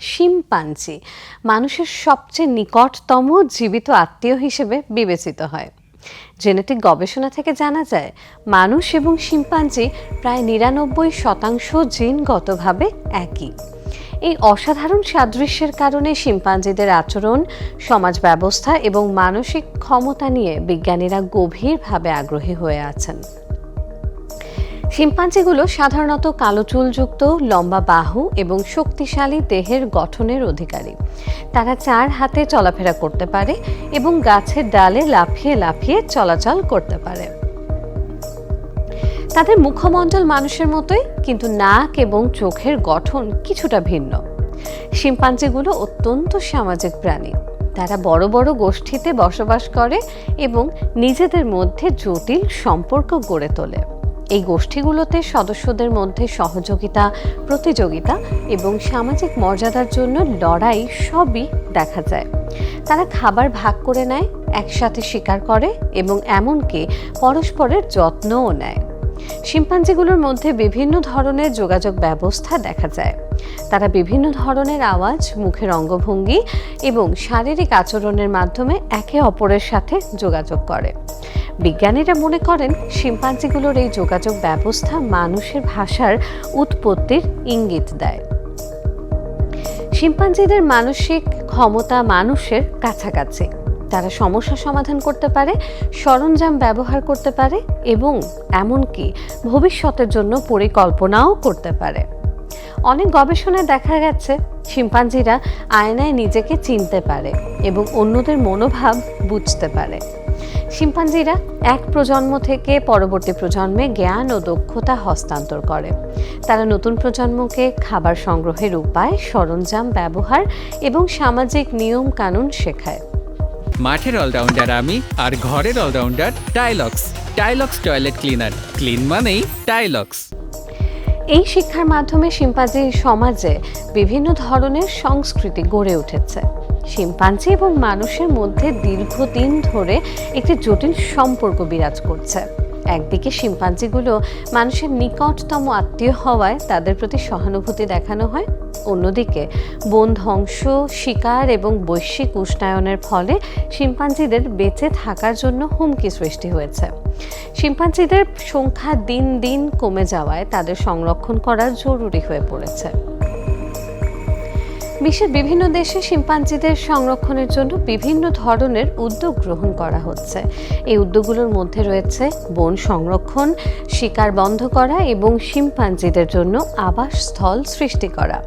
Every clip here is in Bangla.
শিম্পাঞ্জি, মানুষের সবচেয়ে নিকটতম জীবিত আত্মীয় হিসেবে বিবেচিত হয়। জেনেটিক গবেষণা থেকে জানা যায়, মানুষ এবং শিম্পাঞ্জি প্রায় নিরানব্বই শতাংশ জিনগতভাবে একই। এই অসাধারণ সাদৃশ্যের কারণে শিম্পাঞ্জিদের আচরণ সমাজ ব্যবস্থা এবং মানসিক ক্ষমতা নিয়ে বিজ্ঞানীরা গভীরভাবে আগ্রহী হয়ে আছেন। শিম্পাঞ্জিগুলো সাধারণত কালো চুলযুক্ত, লম্বা বাহু এবং শক্তিশালী দেহের গঠনের অধিকারী। তারা চার হাতে চলাফেরা করতে পারে এবং গাছের ডালে লাফিয়ে লাফিয়ে চলাচল করতে পারে। তাদের মুখমণ্ডল মানুষের মতোই, কিন্তু নাক এবং চোখের গঠন কিছুটা ভিন্ন। শিম্পাঞ্জিগুলো অত্যন্ত সামাজিক প্রাণী। তারা বড় বড় গোষ্ঠীতে বসবাস করে এবং নিজেদের মধ্যে জটিল সম্পর্ক গড়ে তোলে। এই গোষ্ঠীগুলোতে সদস্যদের মধ্যে সহযোগিতা, প্রতিযোগিতা এবং সামাজিক মর্যাদার জন্য লড়াই সবই দেখা যায়। তারা খাবার ভাগ করে নেয়, একসাথে শিকার করে এবং এমনকি পরস্পরের যত্নও নেয়। শিম্পাঞ্জিগুলোর মধ্যে বিভিন্ন ধরনের যোগাযোগ ব্যবস্থা দেখা যায়। তারা বিভিন্ন ধরনের আওয়াজ, মুখের অঙ্গভঙ্গি এবং শারীরিক আচরণের মাধ্যমে একে অপরের সাথে যোগাযোগ করে। বিজ্ঞানীরা মনে করেন শিম্পাঞ্জিগুলোর এই যোগাযোগ ব্যবস্থা মানুষের ভাষার উৎপত্তির ইঙ্গিত দেয়। শিম্পাঞ্জিদের মানসিক ক্ষমতা মানুষের কাছাকাছি। তারা সমস্যা সমাধান করতে পারে, সরঞ্জাম ব্যবহার করতে পারে এবং এমনকি ভবিষ্যতের জন্য পরিকল্পনাও করতে পারে। অনেক গবেষণায় দেখা গেছে, শিম্পাঞ্জিরা আয়নায় নিজেকে চিনতে পারে এবং অন্যদের মনোভাব বুঝতে পারে। শিম্পাঞ্জিরা এক প্রজন্ম থেকে পরবর্তী প্রজন্মে জ্ঞান ও দক্ষতা হস্তান্তর করে। তারা নতুন প্রজন্মকে খাবার সংগ্রহের উপায় সরঞ্জাম ব্যবহার এবং সামাজিক নিয়ম কানুন শেখায়। মাঠের অলরাউন্ডার আমি আর ঘরের allrounder Tylox. Tylox toilet cleaner. Clean মানেই টাইলক্স। এই শিক্ষার মাধ্যমে শিম্পাঞ্জি সমাজে বিভিন্ন ধরনের সংস্কৃতি গড়ে উঠেছে। শিম্পাঞ্জি এবং মানুষের মধ্যে দীর্ঘদিন ধরে একটি জটিল সম্পর্ক বিরাজ করছে। একদিকে শিম্পাঞ্জিগুলো মানুষের নিকটতম আত্মীয় হওয়ায় তাদের প্রতি সহানুভূতি দেখানো হয়, অন্যদিকে বন ধ্বংস, শিকার এবং বৈশ্বিক উষ্ণায়নের ফলে শিম্পাঞ্জিদের বেঁচে থাকার জন্য হুমকি সৃষ্টি হয়েছে। শিম্পাঞ্জিদের সংখ্যা দিন দিন কমে যাওয়ায় তাদের সংরক্ষণ করা জরুরি হয়ে পড়েছে। বিশ্বের বিভিন্ন দেশে শিম্পাঞ্জিদের সংরক্ষণের জন্য বিভিন্ন ধরনের উদ্যোগ গ্রহণ করা হচ্ছে। এই উদ্যোগগুলোর মধ্যে রয়েছে বন সংরক্ষণ, শিকার বন্ধ করা এবং শিম্পাঞ্জিদের জন্য আবাসস্থল সৃষ্টি করা।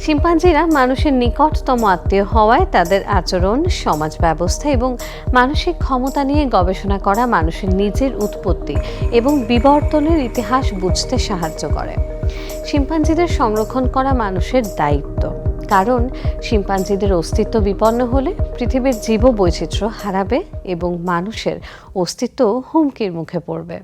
শিম্পাঞ্জিরা মানুষের নিকটতম আত্মীয় হওয়ায় তাদের আচরণ, সমাজ ব্যবস্থা এবং মানসিক ক্ষমতা নিয়ে গবেষণা করা মানুষের নিজের উৎপত্তি এবং বিবর্তনের ইতিহাস বুঝতে সাহায্য করে। শিম্পাঞ্জিদের সংরক্ষণ করা মানুষের দায়িত্ব। কারণ শিম্পাঞ্জিদের অস্তিত্ব বিপন্ন হলে পৃথিবীর জীব বৈচিত্র্য হারাবে এবং মানুষের অস্তিত্ব হুমকির মুখে পড়বে।